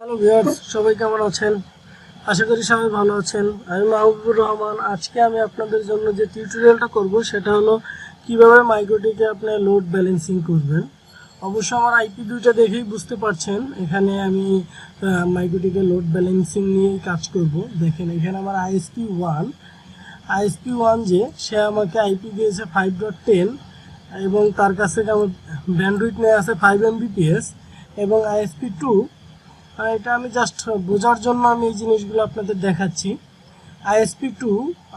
Hello viewers, সবাই কেমন আছেন? আশা করি সবাই ভালো আছেন। আমি মাহবুবুর রহমান। আজকে আমি আপনাদের জন্য যে টিউটোরিয়ালটা করব, সেটা হলো কীভাবে মাইক্রোটিকে আপনি লোড ব্যালেন্সিং করবেন। অবশ্য আমার আইপি দুইটা দেখেই বুঝতে পারছেন, এখানে আমি মাইক্রোটিকে লোড ব্যালেন্সিং নিয়েই কাজ করব। দেখেন, এখানে আমার আইএসপি ওয়ান। আইএসপি ওয়ান যে, সে আমাকে আইপি দিয়েছে ফাইভ ডট টেন এবং তার কাছ থেকে আমার ব্যান্ডউইথ নিয়ে আছে ফাইভ এমবিপিএস এবং আইএসপি টু এটা আমি জাস্ট বোঝার জন্য আমি এই জিনিসগুলো আপনাদের দেখাচ্ছি। আইএসপি টু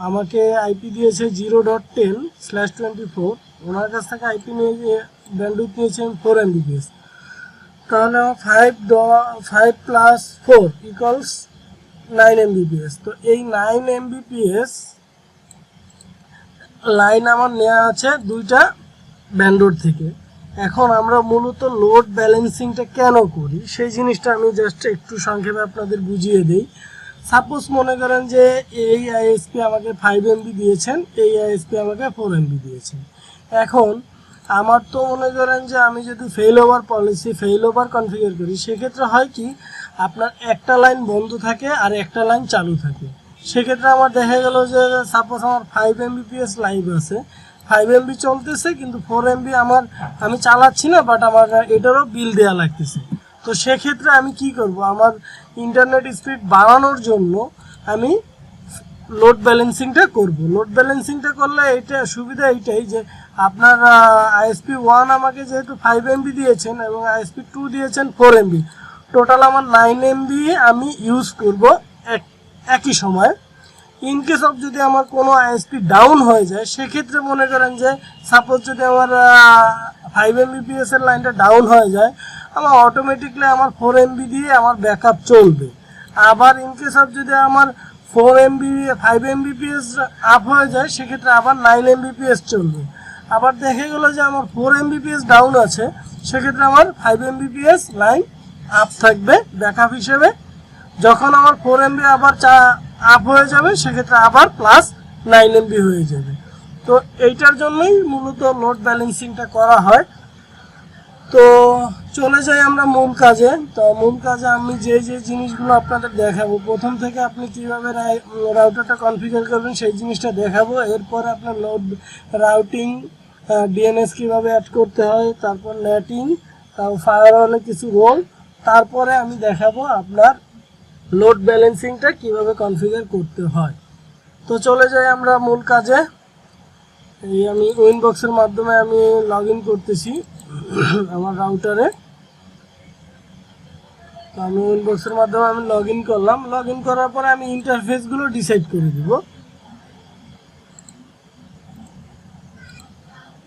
আমাকে আইপি দিয়েছে zero dot ten slash twenty four ওনার কাছ থেকে আইপি নিয়ে ব্যান্ডউইথ নিয়েছে আমি ফোর এমবিপিএস তাহলে আমার ফাইভ ড five plus four equals nine Mbps তো এই নাইন এমবিপিএস লাইন আমার নেওয়া আছে দুইটা ব্যান্ডোর থেকে। এখন আমরা মূলত লোড ব্যালেন্সিংটা কেন করি? সেই জিনিসটা আমি জাস্ট একটু সংক্ষেপে আপনাদের বুঝিয়ে দিই। সাপোজ মনে করেন যে এই আইএসপি আমাকে ফাইভ এমবি দিয়েছেন, এই আইএসপি আমাকে ফোর এমবি দিয়েছেন। এখন আমার তো মনে করেন যে আমি যদি fail over policy fail over configure করি, সেক্ষেত্রে হয় কি, আপনার একটা লাইন বন্ধ থাকে আর একটা লাইন চালু থাকে। সেক্ষেত্রে আমার দেখা গেল যে সাপোজ আমার ফাইভ এমবিপিএস লাইভ আছে ফাইভ এমবি চলতেছে, কিন্তু ফোর এমবি আমার, আমি চালাচ্ছি না বাট আমার এটারও বিল দেওয়া লাগতেছে। তো সেক্ষেত্রে আমি কি করব? আমার ইন্টারনেট স্পিড বাড়ানোর জন্য আমি লোড ব্যালেন্সিংটা করব। লোড ব্যালেন্সিংটা করলে এটা সুবিধা এইটাই যে আপনার আইএসপি ওয়ান আমাকে যেহেতু ফাইভ এমবি দিয়েছেন এবং আইএসপি টু দিয়েছেন ফোর এমবি টোটাল আমার নাইন এমবি আমি ইউজ করব এক, একই সময়। ইন কেস অফ যদি আমার কোনো আইএসপি ডাউন হয়ে যায়, সেক্ষেত্রে মনে করেন যে সাপোজ যদি আমার ফাইভ এমবিপিএস এর লাইনটা ডাউন হয়ে যায়, আমার অটোমেটিকলি আমার ফোর এমবি দিয়ে আমার ব্যাকআপ চলবে। আবার ইন কেস অফ যদি আমার four MB five Mbps up হয়ে যায়, সেক্ষেত্রে আবার নাইন এমবিপিএস চলবে। আবার দেখে গেল যে আমার ফোর এমবিপিএস ডাউন আছে, সেক্ষেত্রে আমার ফাইভ এমবিপিএস লাইন আপ থাকবে ব্যাকআপ হিসেবে। যখন আমার ফোর এমবি আবার চা আপ হয়ে যাবে, সেক্ষেত্রে আবার প্লাস নাইন এমবি হয়ে যাবে। তো এইটার জন্যই মূলত লোড ব্যালেন্সিংটা করা হয়। তো চলে যাই আমরা মূল কাজে। তো মূল কাজে আমি যে যে জিনিসগুলো আপনাদের দেখাবো, প্রথম থেকে আপনি কীভাবে রাউটারটা কনফিগার করবেন সেই জিনিসটা দেখাবো। এরপর আপনার লোড রাউটিং ডিএনএস কীভাবে অ্যাড করতে হয়, তারপর নেটিং ফায়ারওয়ালের কিছু রোল তারপরে আমি দেখাবো আপনার লোড ব্যালেন্সিংটা কীভাবে কনফিগার করতে হয়। তো চলে যাই আমরা মূল কাজে। এই আমি উইনবক্সের মাধ্যমে আমি লগ করতেছি আমার রাউটারে তো আমি উইনবক্সের মাধ্যমে আমি লগ করলাম। লগ করার পরে আমি ইন্টারফেসগুলো ডিসাইড করে দিব।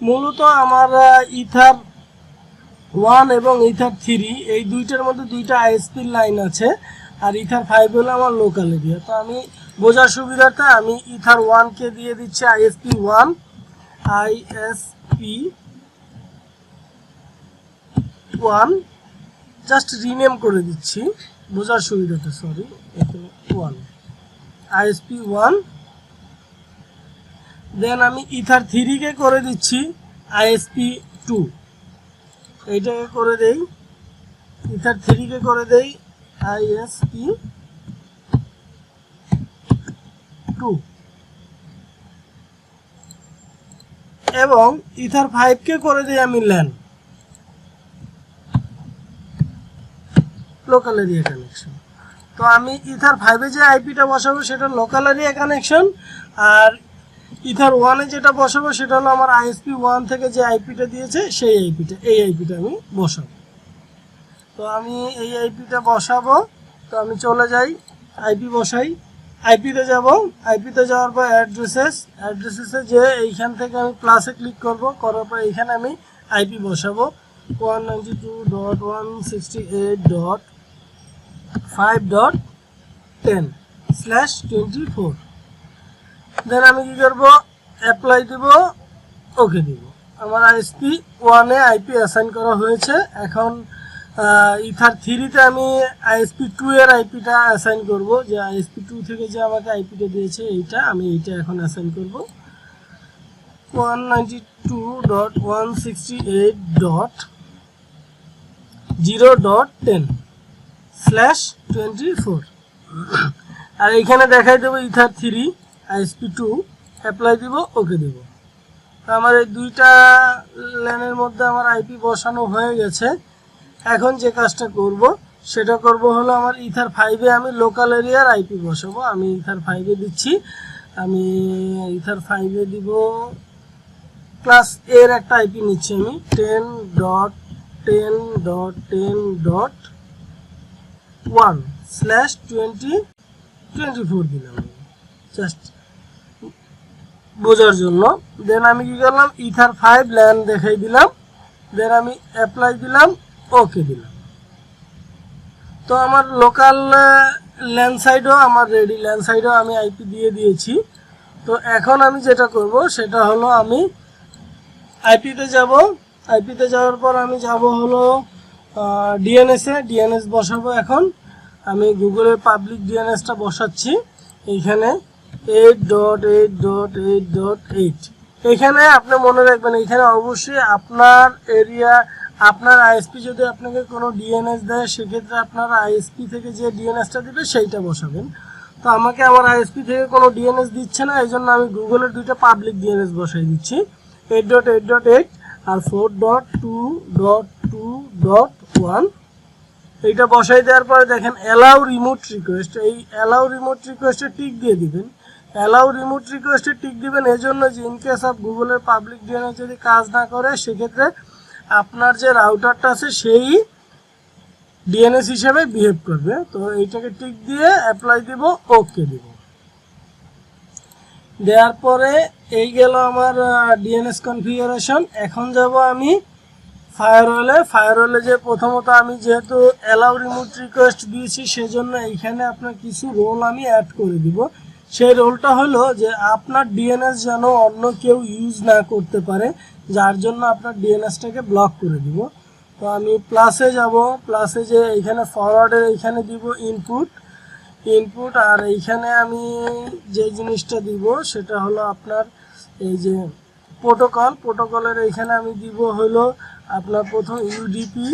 মূলত আমার ইথার ওয়ান এবং ইথার থ্রি এই দুইটার মধ্যে দুইটা আইএসপির লাইন আছে। আর ইথার ফাইভ হলো আমার লোকাল এরিয়া তো আমি বোঝার সুবিধাতে আমি ইথার ওয়ানকে দিয়ে দিচ্ছি ISP one ISP one just rename করে দিচ্ছি। বোঝার সুবিধাতে sorry one ISP one then আমি ইথার থ্রিকে করে দিচ্ছি আইএসপি টু এইটাকে করে দেই। ইথার থ্রিকে করে দেই। আইএসপি টু এবং ইথার ফাইভকে করে দিই আমি ল্যান লোকাল এরিয়া কানেকশন তো আমি ইথার ফাইভে যে আইপিটা বসাবো সেটা লোকাল এরিয়া কানেকশন আর ইথার ওয়ানে যেটা বসাবো সেটা হলো আমার আইএসপি ওয়ান থেকে যে আইপিটা দিয়েছে সেই আইপিটা এই আইপিটা আমি বসাবো। তো আমি এই আইপিটা বসাবো। তো আমি চলে যাই আইপি বসাই। আইপিতে যাব। আইপিতে যাওয়ার পর অ্যাড্রেসেস অ্যাড্রেসেসে যে এইখান থেকে আমি প্লাসে ক্লিক করব, করার পর এইখানে আমি আইপি বসাবো। One ninety two dot one sixty eight dot five dot ten slash twenty four then আমি কী করব? অ্যাপ্লাই দিব। ওকে দিব। আমার আইএসপি ওয়ানে আইপি অ্যাসাইন করা হয়েছে। এখন ইথার থ্রিতে আমি আইএসপি টু এর আইপিটা অ্যাসাইন করব। যে আইএসপি টু থেকে যে আমাকে আইপিটা দিয়েছে এইটা, আমি এইটা এখন অ্যাসাইন করব। One ninety two dot one sixty eight dot zero dot ten twenty four আর এইখানে দেখাই দেবো ether three ISP two apply দিব, ওকে দিব। আমার এই দুইটা ল্যানের মধ্যে আমার আইপি বসানো হয়ে গেছে। এখন যে কাজটা করব, সেটা করব হলো আমার ইথার ফাইভে আমি লোকাল এরিয়ার আইপি বসাবো। আমি ইথার ফাইভে দিচ্ছি। আমি ইথার ফাইভে দিব ক্লাস এর একটা আইপি নিচ্ছি আমি। Ten dot ten dot ten dot one slash twenty twenty four দিলাম জাস্ট বোঝার জন্য। দেন আমি কি করলাম? ইথার ফাইভ ল্যান্ড দেখাই দিলাম। দেন আমি অ্যাপ্লাই দিলাম। ওকে দিলাম। তো আমার লোকাল ল্যান্ড সাইডও আমার রেডি ল্যান্ড সাইডও আমি আইপি দিয়ে দিয়েছি। তো এখন আমি যেটা করব, সেটা হলো আমি আইপিতে যাব। আইপিতে যাওয়ার পর আমি যাব হলো ডিএনএসে ডিএনএস বসাবো এখন। আমি গুগলের পাবলিক ডিএনএসটা বসাচ্ছি। এইখানে eight dot eight dot eight dot eight এখানে আপনি মনে রাখবেন এখানে অবশ্যই আপনার এরিয়া আপনার আইএসপি যদি আপনাকে কোনো ডিএনএস দেয়, সেক্ষেত্রে আপনার আইএসপি থেকে যে ডিএনএসটা দিবে, সেইটা বসাবেন। তো আমাকে আমার আইএসপি থেকে কোনো ডিএনএস দিচ্ছে না এই জন্য আমি গুগলের দুইটা পাবলিক ডিএনএস বসাই দিচ্ছি। Eight dot eight dot eight আর four dot two dot two dot one এইটা বসাই দেওয়ার পরে দেখেন অ্যালাউ রিমোট রিকোয়েস্ট এই অ্যালাউ রিমোট রিকোয়েস্টে টিক দিয়ে দিবেন। অ্যালাউ রিমোট রিকোয়েস্টে টিক দিবেন এই জন্য যে ইন কেস অফ গুগলের পাবলিক ডিএনএস যদি কাজ না করে, সেক্ষেত্রে আপনার যে রাউটারটা আছে, সেই ডিএনএস হিসেবে বিহেভ করবে। তো এইটাকে টিক দিয়ে অ্যাপ্লাই দিব ওকে দিব। দেওয়ার পরে এই গেল আমার ডিএনএস কনফিগারেশন এখন যাব আমি ফায়ারওয়েলে ফায়ারওয়েলে যে প্রথমত আমি যেহেতু অ্যালাউ রিমোট রিকোয়েস্ট দিয়েছি, সেজন্য এইখানে আপনার কিছু রোল আমি অ্যাড করে দিব। সেই রোলটা হলো যে আপনার ডিএনএস যেন অন্য কেউ ইউজ না করতে পারে। যার জন্য আপনার ডিএনএসটাকে ব্লক করে দিব। তো আমি প্লাসে যাব প্লাসে যে এইখানে ফরওয়ার্ডের এইখানে দিব ইনপুট ইনপুট আর এইখানে আমি যে জিনিসটা দিব সেটা হলো আপনার এই যে প্রোটোকল প্রোটোকলের এইখানে আমি দিব হলো আপনার প্রথম ইউডিপি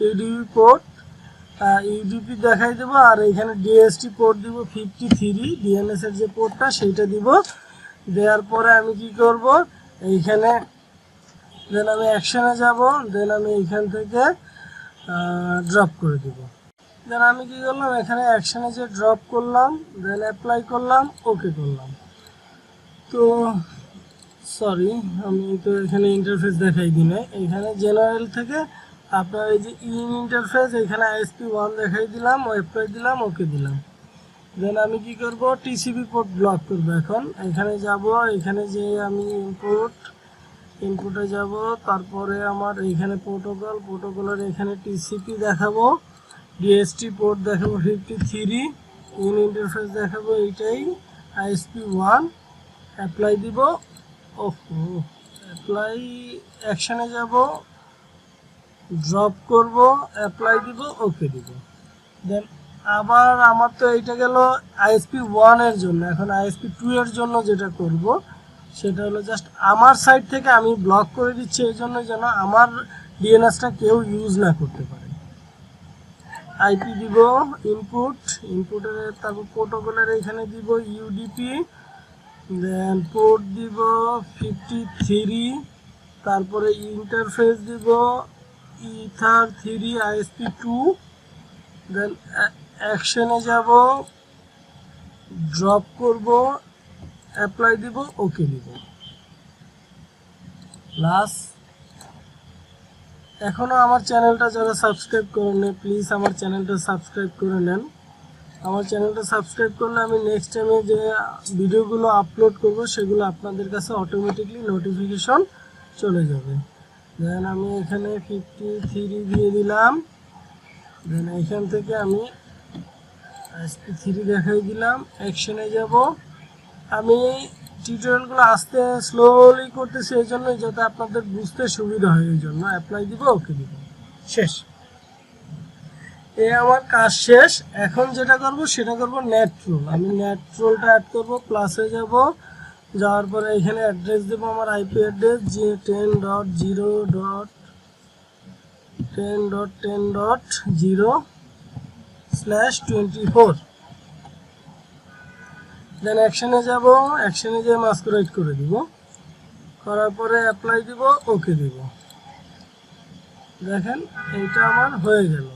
ইউডিপি পোর্ট ইউডিপি দেখাই দেবো আর এইখানে ডিএসটি পোর্ট দিব ফিফটি থ্রি ডিএনএস এর যে পোর্টটা সেইটা দিব। দেওয়ার পরে আমি কি করব? এইখানে দেন আমি অ্যাকশনে যাব, দেন আমি এইখান থেকে ড্রপ করে দিব। দেন আমি কি করলাম, এখানে অ্যাকশানে যে ড্রপ করলাম, দেন অ্যাপ্লাই করলাম ওকে করলাম। তো সরি আমি তো এখানে ইন্টারফেস দেখাই দিই না এখানে জেনারেল থেকে আপনার এই যে ইন ইন্টারফেস এখানে আইএসপি ওয়ান দেখাই দিলাম অ্যাপ্লাই দিলাম ওকে দিলাম। দেন আমি কি করব টিসিবি পোর্ট ব্লক করব এখন। এখানে যাব, এখানে যে আমি ইনপুট ইনপুটে যাব, তারপরে আমার এখানে প্রোটোকল প্রোটোকলের এখানে টিসিপি দেখাবো ডিএসটি পোর্ট দেখাবো ফিফটি থ্রি ইন ইন্টারফেস দেখাবো এইটাই আইএসপি ওয়ান অ্যাপ্লাই দিব অ্যাপ্লাই অ্যাকশানে যাব ড্রপ করব অ্যাপ্লাই দিব ওকে দিব। দেন আবার আমার তো এইটা গেল আইএসপি ওয়ানের জন্য, এখন আইএসপি টু এর জন্য যেটা করব সেটা হলো জাস্ট আমার সাইড থেকে আমি ব্লক করে দিচ্ছি, এই জন্য যেন আমার ডিএনএসটা কেউ ইউজ না করতে পারে। আইপি দিব ইনপুট ইনপুটের তারপর প্রোটোকলের এখানে দিব ইউডিপি দেন পোর্ট দিব ফিফটি থ্রি তারপরে ইন্টারফেস দিব ether three ISP two then অ্যাকশনে যাব ড্রপ করব অ্যাপ্লাই দিব ওকে দিব প্লাস এখনও আমার চ্যানেলটা যারা সাবস্ক্রাইব করেন নাই প্লিজ আমার চ্যানেলটা সাবস্ক্রাইব করে নেন। আমার চ্যানেলটা সাবস্ক্রাইব করলে আমি নেক্সট টাইমে যে ভিডিওগুলো আপলোড করব, সেগুলো আপনাদের কাছে অটোমেটিকলি নোটিফিকেশন চলে যাবে। দেন আমি এখানে ফিফটি থ্রি দিয়ে দিলাম। দেন এখান থেকে আমি এসপি থ্রি দেখাই দিলাম। অ্যাকশনে যাব। আমি টিউটোরিয়ালগুলো আস্তে স্লোলি করতেছি, এই জন্য যাতে আপনাদের বুঝতে সুবিধা হয়, এই জন্য অ্যাপ্লাই দিব ওকে দিব। শেষ। এ আমার কাজ শেষ। এখন যেটা করব, সেটা করব নেট রোল আমি নেট রোলটা অ্যাড করব প্লাসে যাব। যাওয়ার পরে এখানে অ্যাড্রেস দেবো, আমার আইপি অ্যাড্রেস যে ten dot zero dot ten dot ten dot zero slash twenty four then অ্যাকশনে যাব অ্যাকশনে যেয়ে মাস্কুরাইট করে দিব। করার পরে অ্যাপ্লাই দিব ওকে দিব। দেখেন, এইটা আমার হয়ে গেল।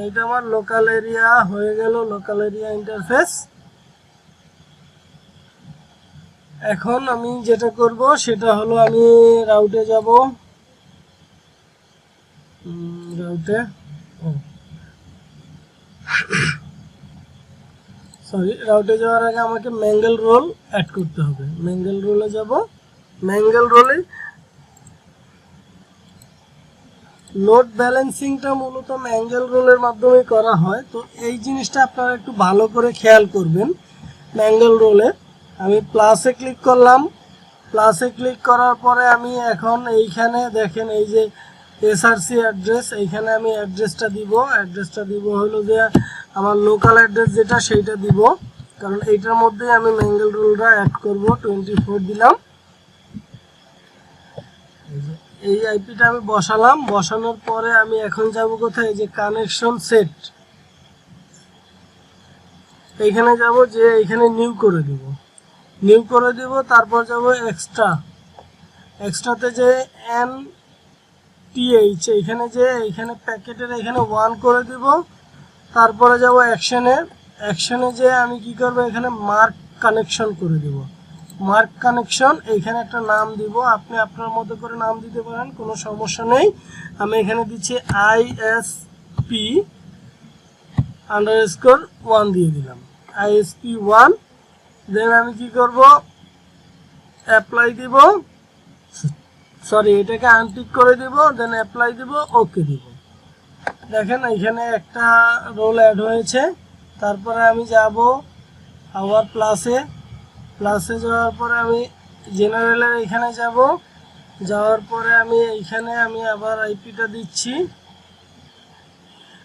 এইটা আমার লোকাল এরিয়া হয়ে গেল লোকাল এরিয়া ইন্টারফেস এখন আমি যেটা করব, সেটা হলো আমি রাউটে যাব। রাউটে সরি রাউটে যাওয়ার আগে আমাকে ম্যাঙ্গেল রোল অ্যাড করতে হবে। ম্যাঙ্গেল রোলে যাব। ম্যাঙ্গেল রোলে লোড ব্যালেন্সিংটা মূলত ম্যাঙ্গেল রোলের মাধ্যমে করা হয়। তো এই জিনিসটা আপনারা একটু ভালো করে খেয়াল করবেন ম্যাঙ্গেল রোলে আমি প্লাসে ক্লিক করলাম। প্লাসে ক্লিক করার পরে আমি এখন এইখানে দেখেন এই যে এসআরসি অ্যাড্রেস এইখানে আমি অ্যাড্রেসটা দিব। অ্যাড্রেসটা দিব হলো যে আমার লোকাল অ্যাড্রেস যেটা, সেইটা দিব। কারণ এইটার মধ্যেই আমি ম্যাঙ্গেল রোলটা অ্যাড করব টোয়েন্টি ফোর দিলাম। এই আইপিটা আমি বসালাম। বসানোর পরে আমি এখন যাব কোথায়? যে কানেকশন সেট এইখানে যাব যে এইখানে নিউ করে দিব। নিউ করে দিব, তারপর যাব এক্সট্রা এক্সট্রাতে যে এন টিএইচ এইখানে যে, এইখানে প্যাকেটের এখানে ওয়ান করে দিব। তারপরে যাব অ্যাকশনে অ্যাকশনে যে আমি কি করব, এখানে মার্ক কানেকশন করে দিব। মার্ক কানেকশন এইখানে একটা নাম দিব। আপনি আপনার মতো করে নাম দিতে পারেন, কোনো সমস্যা নেই। আমি এখানে দিচ্ছি I S P underscore one দিয়ে দিলাম। I S P one then আমি কি করব অ্যাপ্লাই দিব। সরি এটাকে আনটিক করে দিব দেন অ্যাপ্লাই দিব ওকে দিব। দেখেন, এখানে একটা রোল অ্যাড হয়েছে। তারপরে আমি যাব আবার প্লাসে প্লাসে যাওয়ার পরে আমি জেনারেলের এখানে যাব। যাওয়ার পরে আমি এইখানে আমি আবার আইপিটা দিচ্ছি।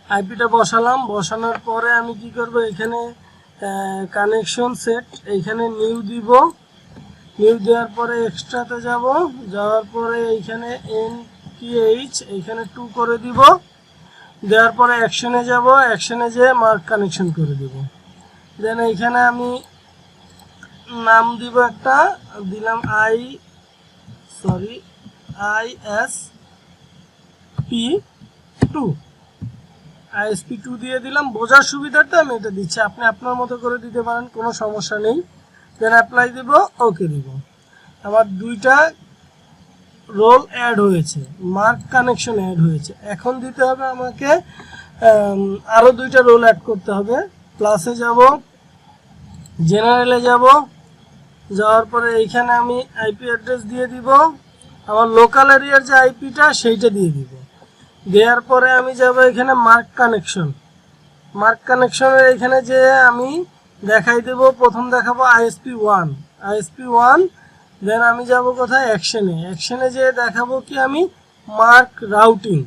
আইপিটা বসালাম। বসানোর পরে আমি কি করব? এখানে কানেকশন সেট এইখানে নিউ দিব। নিউ দেওয়ার পরে এক্সট্রাতে যাব। যাওয়ার পরে এইখানে এন টিএইচ এইখানে টু করে দিব। দেওয়ার পরে অ্যাকশনে যাব অ্যাকশনে যেয়ে মার্ক কানেকশন করে দিব। দেন এইখানে আমি নাম দিব একটা, দিলাম I sorry I S P two ISP two দিয়ে দিলাম, বোঝার সুবিধার্থে আমি এটা দিচ্ছি। আপনি আপনার মতো করে দিতে পারেন, কোনো সমস্যা নেই। দেন অ্যাপ্লাই দিব ওকে দিব। আমার দুইটা রোল অ্যাড হয়েছে, মার্ক কানেকশন অ্যাড হয়েছে। এখন দিতে হবে আমাকে আরও দুইটা রোল অ্যাড করতে হবে। প্লাসে যাব, জেনারেলে যাব, যাওয়ার পরে এইখানে আমি আইপি অ্যাড্রেস দিয়ে দিব। আমার লোকাল এরিয়ার যে আইপিটা, সেইটা দিয়ে দিব। দেওয়ার পরে আমি যাব এখানে মার্ক কানেকশন। মার্ক কানেকশনের এখানে যে আমি দেখাই দেব, প্রথম দেখাবো ISP one. ISP one then আমি যাব কোথায়? অ্যাকশনে অ্যাকশনে যে দেখাবো কি আমি মার্ক রাউটিং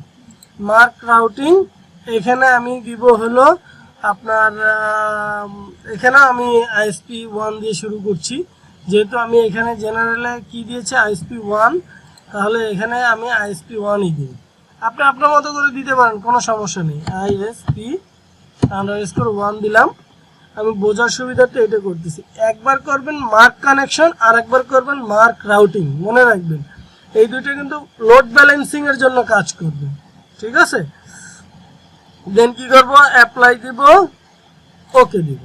মার্ক রাউটিং এখানে আমি দিব হলো আপনার এখানে আমি আইএসপি ওয়ান দিয়ে শুরু করছি। যেহেতু আমি এখানে জেনারেলে কি দিয়েছি? আইএসপি ওয়ান তাহলে এখানে আমি আইএসপি ওয়ানই দিই। আপনি আপনার মতো করে দিতে পারেন, কোনো সমস্যা নেই। আইএসপি আন্ডার স্কোর ওয়ান দিলাম। আমি বোঝার সুবিধাতে এটা করতেছি। একবার করবেন মার্ক কানেকশন আর একবার করবেন মার্ক রাউটিং মনে রাখবেন, এই দুইটা কিন্তু লোড ব্যালেন্সিং এর জন্য কাজ করবে। ঠিক আছে? দেন কি করব? অ্যাপ্লাই দিব ওকে দিব।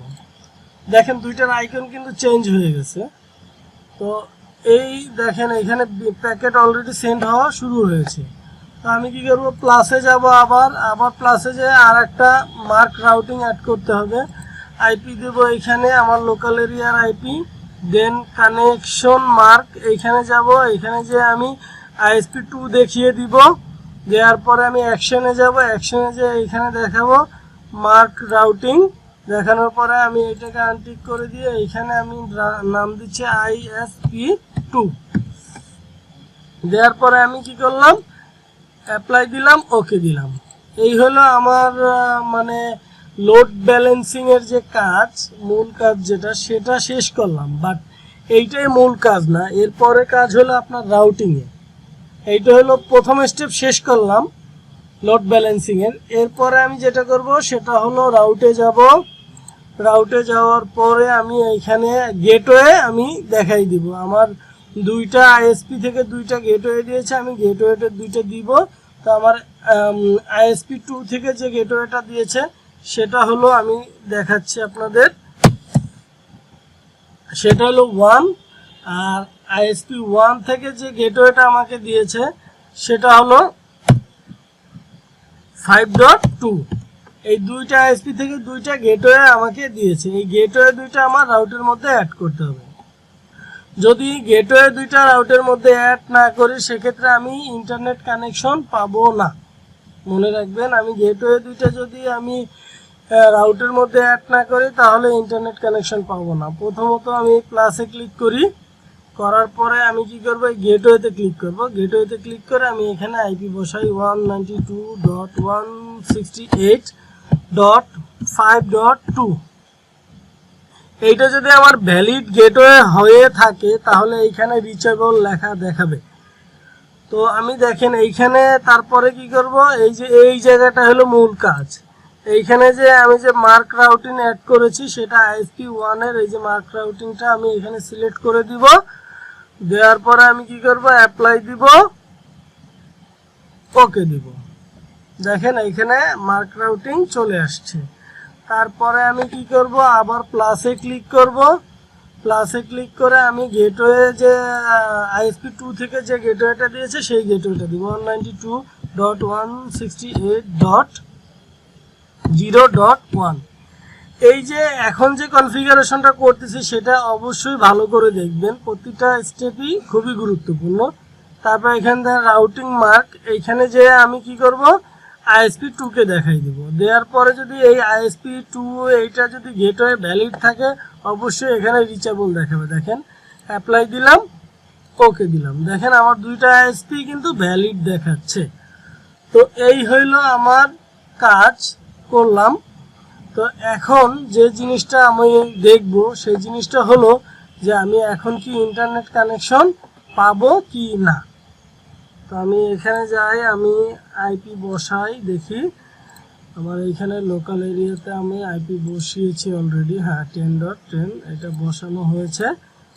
দেখেন, দুইটার আইকন কিন্তু চেঞ্জ হয়ে গেছে। তো এই দেখেন, এখানে প্যাকেট অলরেডি সেন্ড হওয়া শুরু হয়েছে। তো আমি কি করব? প্লাসে যাব আবার আবার প্লাসে যে আর একটা মার্ক রাউটিং অ্যাড করতে হবে। আইপি দেব এখানে, আমার লোকাল এরিয়ার আইপি দেন কানেকশন মার্ক এইখানে যাব, এখানে যে আমি আইএসপি টু দেখিয়ে দিব, দেওয়ার পরে আমি অ্যাকশনে যাব অ্যাকশনে যে এইখানে দেখাবো মার্ক রাউটিং দেখানোর পরে আমি এটাকে আনটিক করে দিয়ে এইখানে আমি নাম দিচ্ছি আইএসপি টু দেওয়ার পরে আমি কি করলাম? অ্যাপ্লাই দিলাম ওকে দিলাম। এই হলো আমার মানে লোড ব্যালেন্সিং এর যে কাজ, মূল কাজ যেটা, সেটা শেষ করলাম। বাট এইটাই মূল কাজ না। এরপরে কাজ হলো আপনার রাউটিং এ। এইটা হলো প্রথম স্টেপ শেষ করলাম লোড ব্যালেন্সিং এর। এরপরে আমি যেটা করব, সেটা হলো রাউটে যাব। রাউটে যাওয়ার পরে আমি এইখানে গেটওয়ে আমি দেখাই দিব। আমার দুইটা আইএসপি থেকে দুইটা গেটওয়ে দিয়েছে, আমি গেটওয়েটা দুইটা দিব। তো আমার আইএসপি টু থেকে যে গেটওয়েটা দিয়েছে সেটা হলো আমি দেখাচ্ছি আপনাদের। সেটা হলো ওয়ান আর আইএসপি ওয়ান থেকে যে গেটওয়েটা আমাকে দিয়েছে, সেটা হলো ফাইভ ডট টু এই দুইটা আইএসপি থেকে দুইটা গেটওয়ে আমাকে দিয়েছে। এই গেটওয়ে দুইটা আমার রাউটের মধ্যে অ্যাড করতে হবে। যদি গেটওয়ে দুইটা রাউটের মধ্যে অ্যাড না করি, সেক্ষেত্রে আমি ইন্টারনেট কানেকশন পাবো না। মনে রাখবেন, আমি গেটওয়ে দুইটা যদি আমি রাউটের মধ্যে অ্যাড না করি তাহলে ইন্টারনেট কানেকশন পাবো না। প্রথমত আমি প্লাসে ক্লিক করি। করার পরে আমি কি করব? গেটওয়েতে ক্লিক করব। গেটওয়েতে ক্লিক করে আমি এখানে আইপি বসাই one ninety two dot one sixty eight dot five dot two এইটা যদি আমার ভ্যালিড গেটওয়ে হয়ে থাকে, তাহলে এইখানে রিচেবল লেখা দেখাবে। তো আমি দেখেন এইখানে তারপরে কি করব? এই যে, এই জায়গাটা হলো মূল কাজ। এইখানে যে আমি যে মার্ক রাউটিং অ্যাড করেছি, সেটা আইএসপি ওয়ানের এই যে মার্ক রাউটিংটা আমি এখানে সিলেক্ট করে দিব। দেওয়ার পরে আমি কি করব? অ্যাপ্লাই দিব। ওকে দিব। দেখেন এইখানে মার্ক রাউটিং চলে আসছে। তারপরে আমি কি করব? আবার প্লাসে ক্লিক করব। প্লাসে ক্লিক করে আমি গেটওয়ে যে আইএসপি টু থেকে যে গেটওয়েটা দিয়েছে, সেই গেটওয়েটা দিব। One ninety two dot one sixty eight dot zero dot one এই যে এখন যে কনফিগারেশনটা করতেছি, সেটা অবশ্যই ভালো করে দেখবেন। প্রতিটা স্টেপই খুবই গুরুত্বপূর্ণ। তারপর এখান থেকে রাউটিং মার্ক এইখানে যে আমি কি করব? আইএসপি টুকে দেখাই দিব। দেওয়ার পরে যদি এই আইএসপি টু এইটা যদি গেটওয়ে ভ্যালিড থাকে, অবশ্যই এখানে রিচেবল দেখাবে। দেখেন অ্যাপ্লাই দিলাম ওকে দিলাম। দেখেন, আমার দুইটা আইএসপি কিন্তু ভ্যালিড দেখাচ্ছে। তো এই হইল আমার কাজ। করলাম। তো এখন যে জিনিসটা আমি দেখব, সেই জিনিসটা হলো যে আমি এখন কি ইন্টারনেট কানেকশন পাবো কি না। তো আমি এখানে যাই, আমি আইপি বসাই, দেখি। আমার এইখানে লোকাল এরিয়াতে আমি আইপি বসিয়েছি অলরেডি হ্যাঁ টেন ডট টেন এটা বসানো হয়েছে।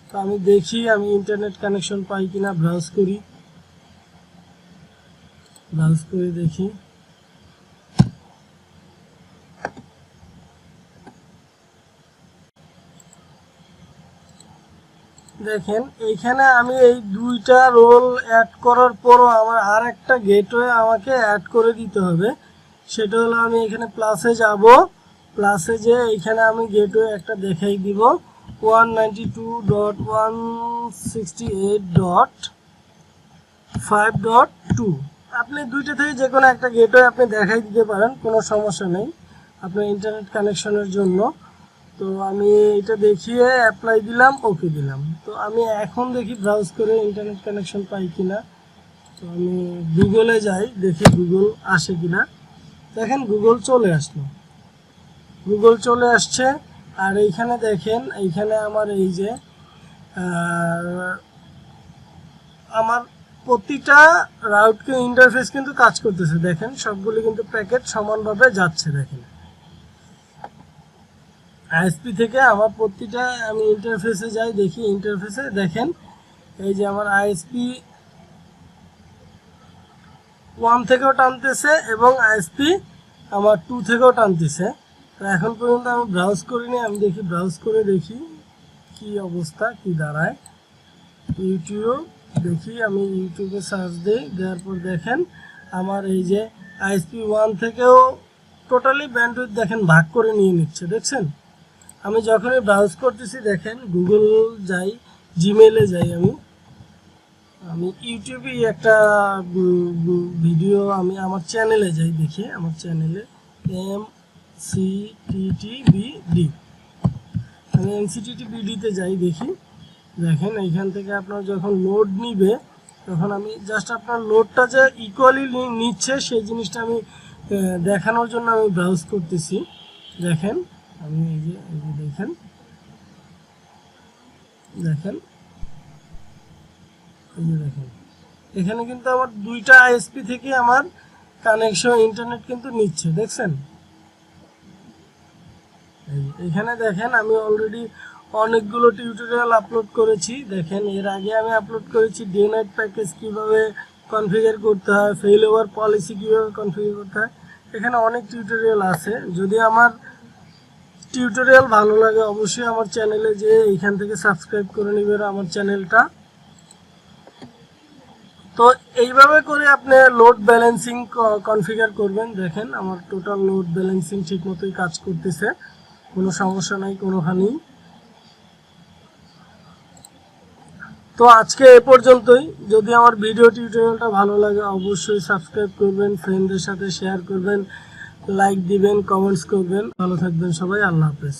তো আমি দেখি আমি ইন্টারনেট কানেকশন পাই কিনা ব্রাউজ করি। ব্রাউজ করে দেখি। দেখেন এইখানে আমি এই দুইটা রোল অ্যাড করার পরও আমার আর একটা গেটওয়ে আমাকে অ্যাড করে দিতে হবে। সেটা হলো আমি এখানে প্লাসে যাব। প্লাসে যে এইখানে আমি গেটওয়ে একটা দেখাই দিব। One ninety two dot one sixty eight dot five dot two আপনি দুইটা থেকে যে কোনো একটা গেটওয়ে আপনি দেখাই দিতে পারেন, কোনো সমস্যা নেই। আপনার ইন্টারনেট কানেকশনের জন্য। তো আমি এটা দেখিয়ে অ্যাপ্লাই দিলাম ওকে দিলাম। তো আমি এখন দেখি ব্রাউজ করে ইন্টারনেট কানেকশন পাই কিনা। তো আমি গুগলে যাই, দেখি গুগল আসে কিনা। দেখেন গুগল চলে আসলো। গুগল চলে আসছে, আর এইখানে দেখেন, এইখানে আমার এই যে আমার প্রতিটা রাউটকে ইন্টারফেস কিন্তু কাজ করতেছে। দেখেন সবগুলি কিন্তু প্যাকেট সমানভাবে যাচ্ছে, দেখেন। আইএসপি থেকে আমার প্রতিটা আমি ইন্টারফেসে যাই, দেখি ইন্টারফেসে দেখেন, এই যে আমার আইএসপি ওয়ান থেকেও টানতেছে এবং আইএসপি আমার টু থেকেও টানতেছে। তো এখন পর্যন্ত আমি ব্রাউজ করিনি, আমি দেখি ব্রাউজ করে দেখি কি অবস্থা, কি দাঁড়ায়। ইউটিউব দেখি, আমি ইউটিউবে সার্চ দিই, দেওয়ার পর দেখেন, আমার এই যে আইএসপি ওয়ান থেকেও টোটালি ব্যান্ডউইথ দেখেন, ভাগ করে নিয়ে নিচ্ছে, দেখছেন? আমি যখনই ব্রাউজ করতেছি, দেখেন গুগল যাই জিমেলে যাই আমি। আমি ইউটিউবে একটা ভিডিও আমি আমার চ্যানেলে যাই দেখি। আমার চ্যানেলে M C T T B D আমি এম সি টি বিডিতে যাই দেখি। দেখেন এইখান থেকে আপনার যখন লোড নিবে, তখন আমি জাস্ট আপনার লোডটা যে ইকুয়ালি নিচ্ছে, সেই জিনিসটা আমি দেখানোর জন্য আমি ব্রাউজ করতেছি। দেখেন। আমি এই যে এই যে দেখেন। দেখেন। এই যে দেখেন। এখানে কিন্তু আমার দুইটা আইএসপি থেকে আমার কানেকশন ইন্টারনেট কিন্তু নিচ্ছে, দেখছেন? এখানে দেখেন, আমি অলরেডি অনেকগুলো টিউটোরিয়াল আপলোড করেছি। দেখেন, এর আগে আমি আপলোড করেছি ডে নাইট প্যাকেজ কীভাবে কনফিগার করতে হয় ফেল ওভার পলিসি কীভাবে কনফিগার করতে হয়। এখানে অনেক টিউটোরিয়াল আছে। যদি আমার টিউটোরিয়াল ভালো লাগে অবশ্যই আমার চ্যানেলে যে এইখান থেকে সাবস্ক্রাইব করে নেবেন আমার চ্যানেলটা তো এইভাবে করে আপনি লোড ব্যালেন্সিং কনফিগার করবেন। দেখেন আমার টোটাল লোড ব্যালেন্সিং ঠিক মতোই কাজ করতেছে। কোনো সমস্যা নাই, কোনোখানেই। তো আজকে এ পর্যন্তই। যদি আমার ভিডিও টিউটোরিয়ালটা ভালো লাগে, অবশ্যই সাবস্ক্রাইব করবেন ফ্রেন্ডদের সাথে শেয়ার করবেন। লাইক দিবেন কমেন্টস করবেন। ভালো থাকবেন সবাই আল্লাহ হাফেজ।